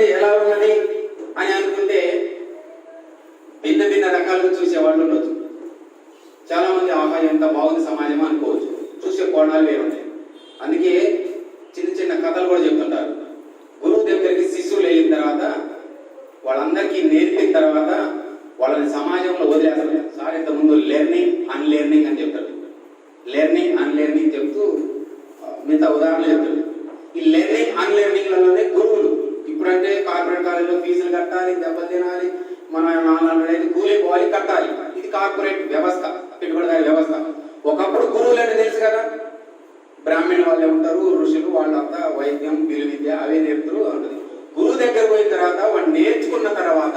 అంటే ఎలా ఉన్నది అని అనుకుంటే భిన్న భిన్న రకాలుగా చూసే వాళ్ళు ఉండొచ్చు. చాలా మంది ఆహా ఎంత బాగుంది సమాజం అనుకోవచ్చు. చూసే కోణాలు వేరుంటాయి. అందుకే చిన్న చిన్న కథలు కూడా చెప్తుంటారు. గురువు దగ్గరికి శిశువులు వెళ్ళిన తర్వాత వాళ్ళందరికీ నేర్పిన తర్వాత వాళ్ళని సమాజంలో వదిలేస్తారు. సార్ ఇంత ముందు లెర్నింగ్ అన్లెర్నింగ్ అని చెప్తాడు లెర్నింగ్ అన్లెర్నింగ్ చెప్తూ మిగతా ఉదాహరణలు చెప్తాడు ఈ లెర్నింగ్ అన్లెర్నింగ్లలోనే గురువులు ఇప్పుడంటే కార్పొరేట్ కాలేజీలో ఫీజులు కట్టాలి దెబ్బలు తినాలి మన నాలుగు ఐదు కూలి పోవాలి కట్టాలి. ఇది కార్పొరేట్ వ్యవస్థ పెట్టుబడిదారి వ్యవస్థ. ఒకప్పుడు గురువులు అంటే తెలుసు కదా బ్రాహ్మణ వాళ్ళే ఉంటారు ఋషులు వాళ్ళంతా వైద్యం విలు విద్య అవే నేర్పుతారు ఉంటుంది. గురువు దగ్గర పోయిన తర్వాత వాడు నేర్చుకున్న తర్వాత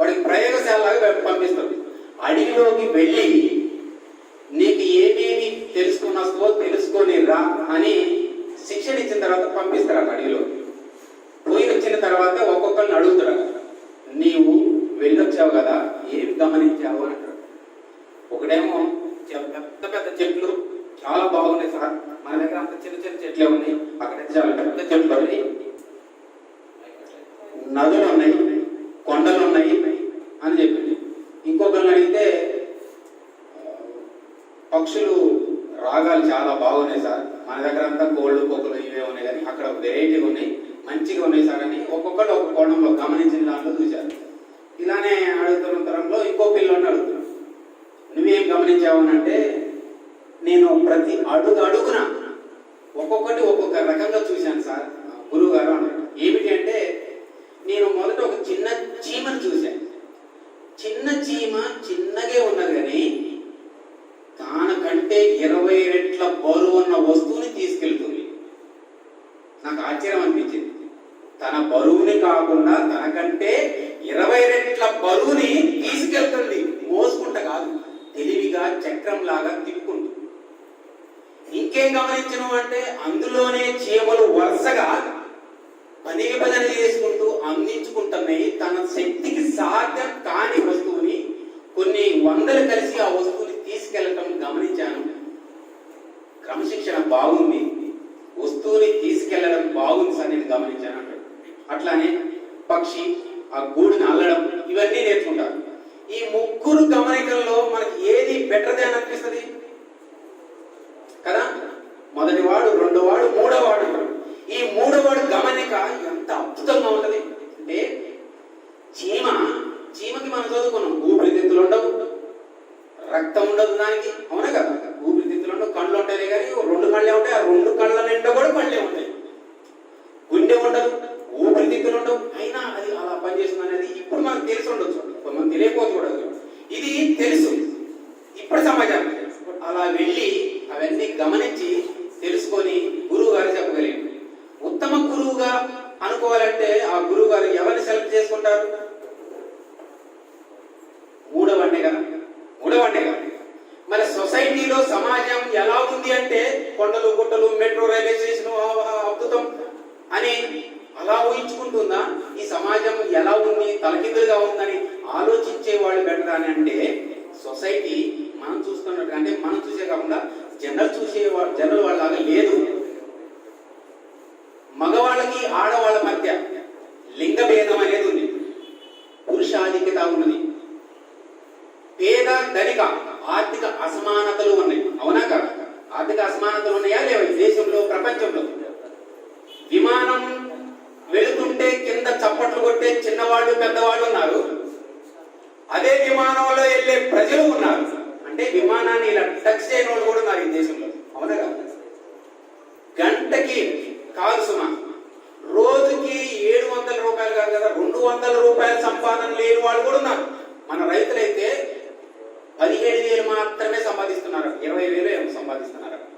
వాడికి ప్రయోగశాలలాగా పంపిస్తారు అడవిలోకి వెళ్ళి నీకు ఏమేమి తెలుసుకున్నావో తెలుసుకొని రా అని శిక్షణ ఇచ్చిన తర్వాత పంపిస్తారు అక్కడ అడవిలోకి. వచ్చిన తర్వాత ఒక్కొక్కరిని అడుగుతాడు నీవు వెళ్ళొచ్చావు కదా ఏం గమనించావు అని అంటాడు. ఒకడేమో పెద్ద పెద్ద చెట్లు చాలా బాగున్నాయి సార్. మన దగ్గర అంత చిన్న చిన్న చెట్లే ఉన్నాయి. అక్కడ చాలా పెద్ద చెట్లు ఉన్నాయి. నదులు ఉన్నాయి కొండలు ఉన్నాయి అని చెప్పింది ఇంకొకరిని అడిగితే ఆ, పక్షులు రాగాలు చాలా బాగున్నాయి సార్ మన దగ్గర అంతా కోళ్ళు పొక్కులు ఇవే ఉన్నాయి కానీ అక్కడ వెరైటీగా ఉన్నాయి మంచిగా ఉన్నాయి సార్ అని ఒక్కొక్కరు ఒక కోణంలో గమనించిన దాంట్లో చూశారు ఇలానే అడుగుతున్న తరంలో ఇంకో పిల్లని అడుగుతున్నాను నువ్వేం గమనించావు అని అంటే నేను ప్రతి అడుగు అడుగున ఒక్కొక్కటి ఒక్కొక్క రకంగా చూశాను సార్. గురువు గారు అన్నారు ఏమిటి అంటే నేను మొదట ఒక చిన్న చీమను చూశాను చిన్న చీమ చిన్నగే ఉన్నది కానీ దానికంటే ఇరవై రెట్ల బరువు ఉన్న వస్తువుని తీసుకెళ్తుంది నాకు ఆశ్చర్యం అనిపించింది తన బరువుని కాకుండా తనకంటే ఇరవై రెట్ల బరువుని తీసుకెళ్తుంది మోసుకుంట కాదు తెలివిగా చక్రం లాగా తిప్పుకుంటుంది ఏం గమనించను అంటే అందులోనే చీమలు వరుసగా పని విభజన చేసుకుంటూ అందించుకుంటున్నాయి తన శక్తికి సాధ్యం కాని వస్తువుని కొన్ని వందలు కలిసి ఆ వస్తువుని తీసుకెళ్ళటం గమనించాను. క్రమశిక్షణ బాగుంది. వస్తువుని తీసుకెళ్ళడం బాగుంది సార్ నేను గమనించాను అంటాడు. అట్లానే పక్షి ఆ గూడుని అల్లడం ఇవన్నీ నేర్చుకుంటారు. ఈ ముగ్గురు గమనికల్లో మనకి ఏది బెటర్ అని అనిపిస్తుంది? కదా? మొదటివాడు రెండోవాడు మూడోవాడు. వాడు ఈ మూడోవాడు గమనిక ఎంత అద్భుతంగా ఉంటది. అంటే చీమ చీమకి మనం చదువుకున్నాం ఊపిరితిత్తులు ఉండవు. రక్తం ఉండదు దానికి. అవునా కదా? ఊపిరితిత్తులు ఉండవు కళ్ళు ఉంటాయి కానీ రెండు కళ్ళే ఉంటాయి ఆ రెండు కళ్ళ నిండా కూడా కళ్ళే ఉంటాయి గుండె ఉండదు ఊపిరితిత్తులు ఉండవు అయినా అది అలా పనిచేస్తుంది అనేది ఇప్పుడు మనకు తెలిసి ఉండొచ్చు కొంతమంది తెలియకపోతే కూడా ఇది తెలుసు ఇప్పుడు సమాజానికి తెలుసు అలా వెళ్ళి అవన్నీ గమనించి తెలుసుకొని గురువు గారు చెప్పగలిగాడు ఉత్తమ గురువుగా అనుకోవాలంటే ఆ గురువు గారు ఎవరిని సెలెక్ట్ చేసుకుంటారు మూడవండే కదా? మూడవండే కదా మన సొసైటీలో సమాజం ఎలా ఉంది అంటే కొండలు గుట్టలు మెట్రో రైల్వే స్టేషన్ అద్భుతం అని అలా ఊహించుకుంటుందా? ఈ సమాజం ఎలా ఉంది తలకిందులుగా ఉందని ఆలోచించే వాళ్ళు బెటర్ అని అంటే సొసైటీ మనం చూస్తున్నట్టు అంటే మనం చూసే కాకుండా జనరల్ చూసే జనరల్ వాళ్ళలాగా లేదు. మగవాళ్ళకి ఆడవాళ్ళ మధ్య లింగ భేదం అనేది ఉంది పురుషాధిక్యత ఉన్నది అనేక ఆర్థిక అసమానతలు ఉన్నాయి. అవునా కాదు? ఆర్థిక అసమానతలు ఉన్నాయా లేవు దేశంలో ప్రపంచంలో? విమానం వెళుతుంటే కింద చప్పట్లు కొట్టే చిన్నవాళ్ళు పెద్దవాళ్ళు ఉన్నారు. అదే విమానంలో వెళ్ళే ప్రజలు ఉన్నారు. అంటే విమానాన్ని ఇలా టచ్ చేయని వాళ్ళు కూడా ఉన్నారు ఈ దేశంలో. అవునా కాదు? గంటకి కాదు సుమా. రోజుకి ఏడు వందల రూపాయలు కాదు కదా రెండు వందల రూపాయల సంపాదన లేని వాళ్ళు కూడా ఉన్నారు. మన రైతులైతే పదిహేడు వేలు మాత్రమే సంపాదిస్తున్నారు. ఇరవై వేలు ఏమో సంపాదిస్తున్నారు.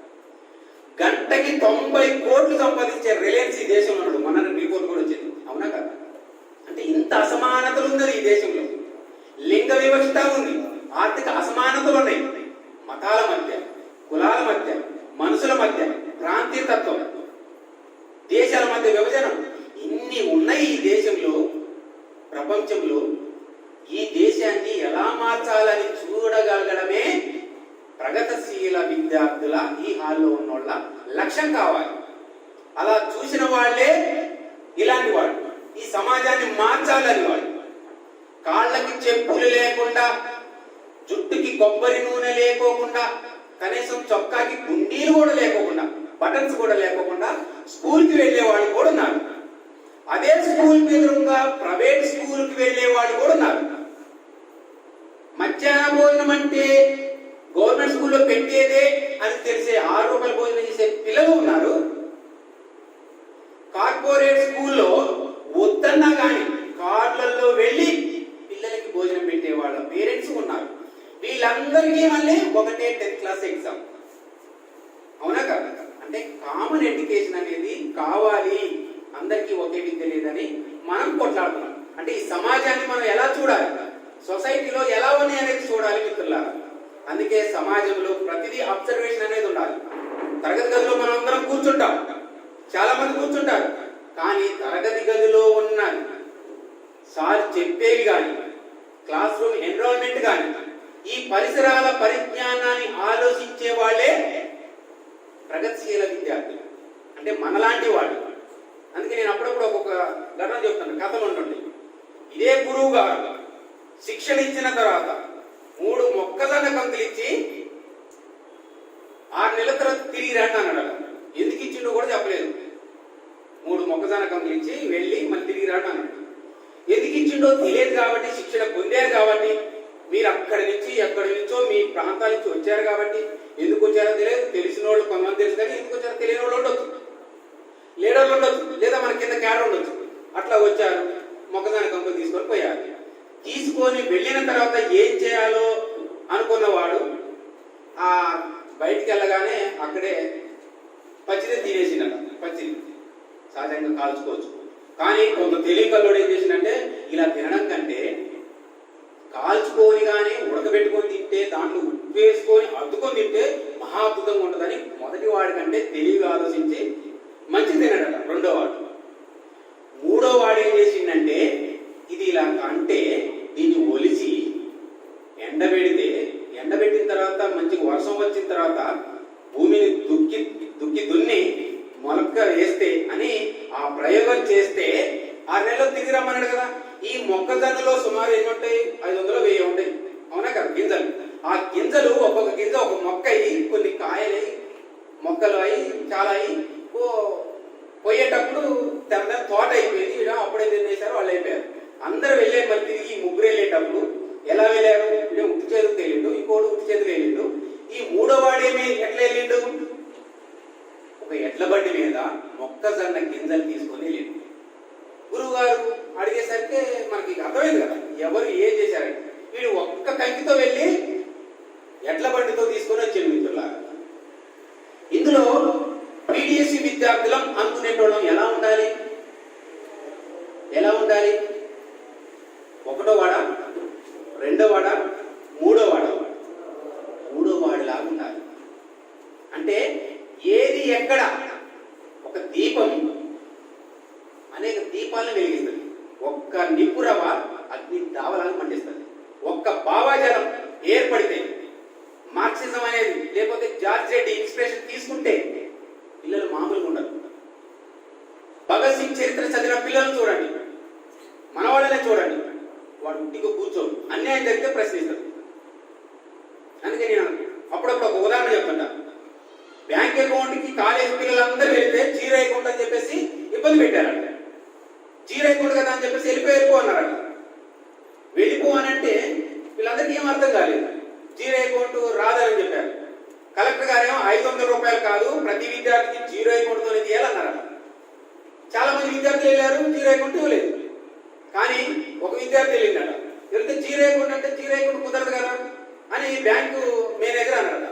గంటకి తొంభై కోట్లు సంపాదించే రిలయన్స్ ఈ దేశంలో ఉన్నాడు. మన రిపోర్ట్ కూడా వచ్చింది. అవునా కదా? అంటే ఇంత అసమానతలు ఉన్నది ఈ దేశంలో. లింగ వివక్షత ఉంది. ఆర్థిక అసమానతలు ఉన్నాయి. మతాల మధ్య కులాల మధ్య మనుషుల మధ్య ప్రాంతీయతత్వం దేశాల మధ్య విభజన. ఇన్ని ఉన్నాయి ఈ దేశంలో ప్రపంచంలో విషయాన్ని ఎలా మార్చాలని చూడగలగడమే ప్రగతిశీల విద్యార్థుల ఈ హాల్లో ఉన్నోళ్ళ లక్ష్యం కావాలి. అలా చూసిన వాళ్ళే ఇలాంటి వాళ్ళు. ఈ సమాజాన్ని మార్చాలని వాళ్ళు. కాళ్ళకి చెప్పులు లేకుండా జుట్టుకి కొబ్బరి నూనె లేకోకుండా కనీసం చొక్కాకి గుండీలు కూడా లేకోకుండా బటన్స్ కూడా లేకోకుండా స్కూల్కి వెళ్ళే వాళ్ళు కూడా ఉన్నారు. అదే స్కూల్ మీద ప్రైవేట్ స్కూల్కి వెళ్ళే వాళ్ళు కూడా ఉన్నారు. మధ్యాహ్న భోజనం అంటే గవర్నమెంట్ స్కూల్లో పెట్టేదే అని తెలిసే ఆరు రూపాయల భోజనం చేసే పిల్లలు ఉన్నారు కార్పొరేట్ స్కూల్లో వద్దన్నా కానీ కార్లలో వెళ్ళి పిల్లలకి భోజనం పెట్టే వాళ్ళ పేరెంట్స్ ఉన్నారు వీళ్ళందరికీ మళ్ళీ ఒకటే టెన్త్ క్లాస్ ఎగ్జామ్ అవునా కదా అంటే కామన్ ఎడ్యుకేషన్ అనేది కావాలి అందరికీ ఒకే విద్య లేదని మనం కొట్లాడుతున్నాం అంటే ఈ సమాజాన్ని మనం ఎలా చూడాలి సొసైటీలో ఎలా ఉన్నాయి అనేది చూడాలి మిత్రులారా. అందుకే సమాజంలో ప్రతిదీ అబ్జర్వేషన్ అనేది ఉండాలి. తరగతి గదిలో మనం అందరం కూర్చుంటాం. చాలా మంది కూర్చుంటారు. కానీ తరగతి గదిలో ఉన్న సార్ చెప్పేవి కానీ క్లాస్ రూమ్ ఎన్రోల్మెంట్ కానీ ఈ పరిసరాల పరిజ్ఞానాన్ని ఆలోచించే వాళ్ళే ప్రగతిశీల విద్యార్థులు. అంటే మనలాంటి వాళ్ళు. అందుకే నేను అప్పుడప్పుడు ఒక్కొక్క ఘటన చెప్తాను. కథలు ఉంటుంది ఇదే గురువు గారు శిక్షణ ఇచ్చిన తర్వాత మూడు మొక్కజొన్న కంకులు ఇచ్చి ఆరు నెలల తర్వాత తిరిగి రండి అన్నాడు ఎందుకు ఇచ్చిండో కూడా చెప్పలేదు. మూడు మొక్కజొన్న కంకులు ఇచ్చి వెళ్ళి మళ్ళీ తిరిగి రండి అన్నాడు. ఎందుకు ఇచ్చిండో తెలియదు కాబట్టి శిక్షణ పొందారు కాబట్టి మీరు అక్కడి నుంచి ఎక్కడి నుంచో మీ ప్రాంతాల నుంచి వచ్చారు కాబట్టి ఎందుకు వచ్చారో తెలియదు తెలిసిన వాళ్ళు కొంతమంది తెలుసు కానీ ఎందుకు వచ్చారో తెలియని వాళ్ళు ఉండొచ్చు లీడర్లు ఉండొచ్చు లేదా మన కింద క్యాడర్ ఉండొచ్చు అట్లా వచ్చారు మొక్కజొన్న కంకులు తీసుకొని పోయారు తీసుకొని వెళ్ళిన తర్వాత ఏం చేయాలో అనుకున్నవాడు ఆ బయటికి వెళ్ళగానే అక్కడే పచ్చిది తినేసినట పచ్చిది సహజంగా కాల్చుకోవచ్చు కానీ కొంత తెలియకల్లోడు ఏం చేసిందంటే ఇలా తినడం కంటే కాల్చుకొని కానీ ఉడకబెట్టుకొని తింటే దాంట్లో ఉప్పు వేసుకొని అద్దుకొని తింటే మహాద్భుతంగా ఉంటుందని మొదటి వాడి కంటే తెలివిగా ఆలోచించి మంచి తినడట రెండో వాడు. మూడో వాడు ఏం చేసిందంటే ఇది ఇలా అంటే దీన్ని ఒలిచి ఎండబెడితే ఎండబెట్టిన తర్వాత మంచిగా వర్షం వచ్చిన తర్వాత భూమిని దుక్కి దుక్కి దున్ని మొలక వేస్తే అని ఆ ప్రయోగం చేస్తే ఆరు నెలలో తిరిగి రమ్మన్నాడు కదా. ఈ మొక్కజొన్నలో సుమారు ఏముంటాయి? ఉంటాయి ఐదు వందలు వెయ్యి ఉంటాయి. అవునా కదా? గింజలు. ఆ గింజలు ఒక్కొక్క గింజ ఒక మొక్క అయ్యి కొన్ని కాయలై మొక్కలు అయి చాలా అయి ఓ పోయేటప్పుడు తెల్ల తోట అయిపోయింది. ఈడ అప్పుడే తినేశారు వాళ్ళు అయిపోయారు. అందరు వెళ్ళే మరి ఈ ముగ్గురు వెళ్ళేటప్పుడు ఎలా వెళ్ళారు? ఈడ ఉట్టి చేతులు తెలియదు ఇంకోటి ఉట్టి చేతులు వెళ్ళిండు ఈ మూడో వాడేమి ఎట్లా వెళ్ళిండు? ఒక ఎడ్ల బండి మీద మొక్కజొన్న గింజలు తీసుకొని వెళ్ళిండు. గురువు గారు అడిగేసరికి మనకి అర్థమైంది కదా. ఎవరు ఏం చేశారని వీడు ఒక్క కంకితో వెళ్ళి ఎడ్ల బండితో తీసుకొని వచ్చాడు మిత్రులారా. ఇందులో పీడిఎస్సి విద్యార్థులం అనుకునేటోళ్ళం ఎలా ఉండాలి? ఎలా ఉండాలి? ఒకటో వాడ? రెండో వాడ మూడో వాడ మూడో వాడిలాగా ఉండాలి అంటే ఏది ఎక్కడ ఒక దీపం అనేక దీపాలను వెలిగిస్తుంది ఒక్క నిపురవ అగ్ని దావలాగా మండిస్తుంది ఒక్క భావాజలం ఏర్పడితే మార్క్సిజం అనేది లేకపోతే జార్జ్ రెడ్డి ఇన్స్పిరేషన్ తీసుకుంటే పిల్లలు మామూలుగా ఉండరు భగత్ సింగ్ చరిత్ర చదివిన పిల్లలు చూడండి. మనవాళ్ళనే చూడండి. వాడు ఇంటికి కూర్చోడు. అన్యాయం జరిగితే ప్రశ్నిస్తాడు. అందుకే నేను అప్పుడప్పుడు ఒక ఉదాహరణ చెప్తుంటా బ్యాంక్ అకౌంట్కి కాలేజ్ పిల్లలందరూ వెళ్తే జీరో అకౌంట్ అని చెప్పేసి ఇబ్బంది పెట్టారంట. జీరో అకౌంట్ కదా అని చెప్పేసి వెళ్ళిపోయి వెళ్ళిపో అన్నారంట. వెళ్ళిపో అని అంటే వీళ్ళందరికీ ఏం అర్థం కాలేదు. జీరో అకౌంట్ రాదని చెప్పారు. కలెక్టర్ గారేమో ఐదు వందల రూపాయలు కాదు ప్రతి విద్యార్థికి జీరో అకౌంట్తో తీయాలన్నారట చాలా మంది విద్యార్థులు వెళ్ళారు జీరో ఇవ్వలేదు. కానీ ఒక విద్యార్థి వెళ్ళిందట. వెళ్తే జీరో అంటే జీరో కుదరదు కదా అని బ్యాంకు మేనేజర్ అన్నారట.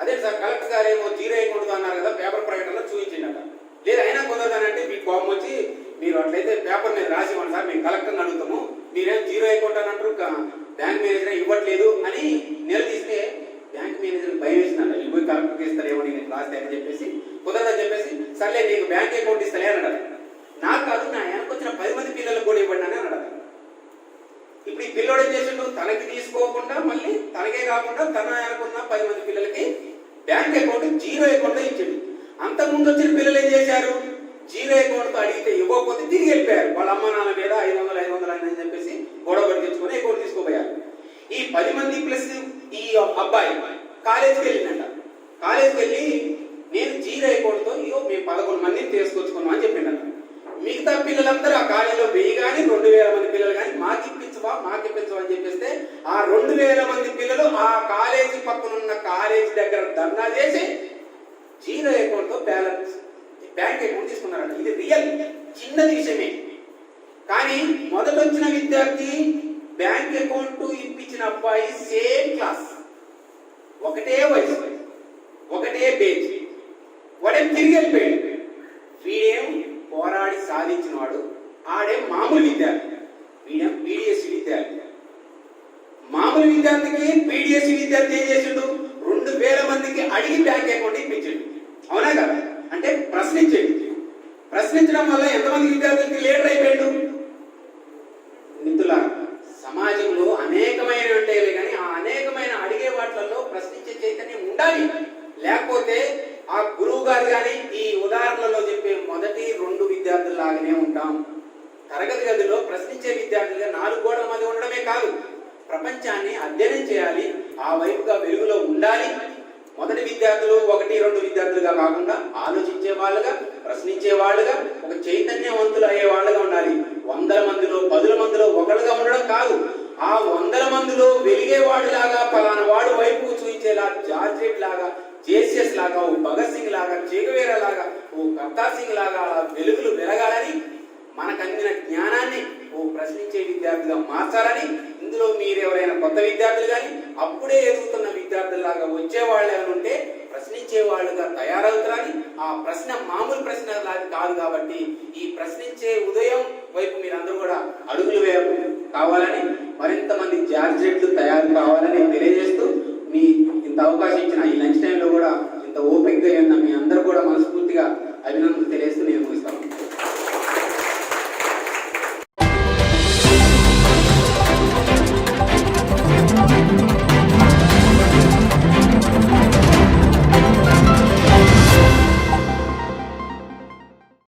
అదే సార్ కలెక్టర్ గారు ఏమో జీరో అన్నారు కదా పేపర్ ప్రకటనలో చూపించిండట లేదు అయినా అని అంటే మీకు కోపం వచ్చి మీరు అట్లయితే పేపర్ మీద రాసి ఇవ్వండి సార్ మేము కలెక్టర్ని అడుగుతాము. మీరేం జీరో అకౌంట్ అని అంటారు బ్యాంక్ మేనేజర్ ఇవ్వట్లేదు అని నిలదీస్తే బ్యాంక్ మేనేజర్ భయం వేసిందంట. వెళ్ళిపోయి కలెక్టర్కి ఇస్తారేమో నేను రాస్తే అని చెప్పేసి కుదరదని చెప్పేసి సర్లే నీకు బ్యాంక్ అకౌంట్ ఇస్తాలే అన్నాడు. నాకు కాదు నా వెనక వచ్చిన పది మంది పిల్లలకు కూడా ఇవ్వండి అని అన్నాడు. ఇప్పుడు ఈ పిల్లోడు ఏం చేసిండు? తనకి తీసుకోకుండా మళ్ళీ తనకే కాకుండా తన వెనకున్న పది మంది పిల్లలకి బ్యాంక్ అకౌంట్ జీరో అకౌంట్ ఇచ్చాడు. అంతకుముందు వచ్చిన పిల్లలు ఏం చేశారు? జీరో అకౌంట్తో అడిగితే ఇవ్వకపోతే తిరిగి వెళ్ళిపోయారు. వాళ్ళ అమ్మ నాన్న మీద ఐదు వందలు ఐదు వందలు అని చెప్పేసి గొడవ తెచ్చుకొని అకౌంట్ తీసుకోపోయారు ఈ పది మంది ప్లస్ ఈ అబ్బాయి కాలేజీకి వెళ్ళిందంట. కాలేజీకి వెళ్ళి నేను జీరో మేము పదకొండు మందిని తీసుకొచ్చుకున్నాం అని చెప్పిండట మిగతా పిల్లలందరూ ఆ కాలేజీలో వెయ్యి కానీ రెండు వేల మంది పిల్లలు కానీ మాకు ఇప్పించవా మాకు ఇప్పించవా అని చెప్పేస్తే ఆ రెండు వేల మంది పిల్లలు ఆ కాలేజీ పక్కన ఉన్న కాలేజీ దగ్గర ధర్నా చేసి జీరో అకౌంట్తో బ్యాలెన్స్ బ్యాంక్ అకౌంట్ తీసుకున్నారంట. ఇది రియల్ చిన్నది విషయమే. కానీ మొదట వచ్చిన విద్యార్థి బ్యాంక్ అకౌంట్ ఇప్పించిన అబ్బాయి సేమ్ క్లాస్. ఒకటే వయసు ఒకటే బేజ్ వాడేం తిరిగి వెళ్ళిపోయాడు వీడేం పోరాడి సాధించిన వాడు ఆడేం మామూలు విద్యార్థి. వీడేం పీడిఎస్ విద్యార్థి. మామూలు విద్యార్థికి పీడిఎస్ విద్యార్థి ఏం చేసిండు? రెండు వేల మందికి అడిగి బ్యాంక్ అకౌంట్ ఇప్పించాడు. అవునా కదా? అంటే ప్రశ్నించండి ప్రశ్నించడం వల్ల ఎంతమంది విద్యార్థులకి లీడర్ అయిపోయాడు మిత్రులారా సమాజంలో అనేకమైన ఉంటాయి కానీ ఆ అనేకమైన అడిగే వాటిలలో ప్రశ్నించే చైతన్యం ఉండాలి లేకపోతే ఆ గురువు గారు కానీ ఈ ఉదాహరణలో చెప్పే మొదటి రెండు విద్యార్థుల్లాగానే ఉంటాం. తరగతి గదిలో ప్రశ్నించే విద్యార్థులుగా నాలుగు గోడల మధ్య ఉండడమే కాదు ప్రపంచాన్ని అధ్యయనం చేయాలి ఆ వైపుగా వెలుగులో ఉండాలి. మొదటి విద్యార్థులు ఒకటి రెండు విద్యార్థులుగా కాకుండా ఆలోచించే వాళ్ళుగా ప్రశ్నించే వాళ్ళుగా ఒక చైతన్యవంతులు అయ్యే వాళ్ళుగా ఉండాలి. వందల మందిలో పదుల మందిలో ఒకళ్ళుగా ఉండడం కాదు ఆ వందల మందిలో వెలిగేవాడిలాగా పలానా వాడు వైపు చూపించేలా జార్జెట్ లాగా జేసియస్ లాగా ఓ భగత్ సింగ్ లాగా చేగువేరా లాగా ఓ కర్తా సింగ్ లాగా అలా వెలుగులు అందిన జ్ఞానాన్ని ఓ ప్రశ్నించే విద్యార్థిగా మార్చాలని ఇందులో మీరు ఎవరైనా కొత్త విద్యార్థులు కానీ అప్పుడే ఎదుగుతున్న విద్యార్థుల్లాగా వచ్చే వాళ్ళు ఏమైనా ఉంటే ప్రశ్నించే వాళ్ళుగా తయారవుతారని ఆ ప్రశ్న మామూలు ప్రశ్న లాగా కాదు కాబట్టి ఈ ప్రశ్నించే ఉదయం వైపు మీరందరూ కూడా అడుగులు వేయ కావాలని మరింత మంది జార్జెట్లు తయారు కావాలని తెలియజేస్తూ మీ ఇంత అవకాశం ఇచ్చిన ఈ లంచ్ టైంలో కూడా ఇంత ఓపికగా ఉన్న మీ అందరూ కూడా మనస్ఫూర్తిగా అభినందన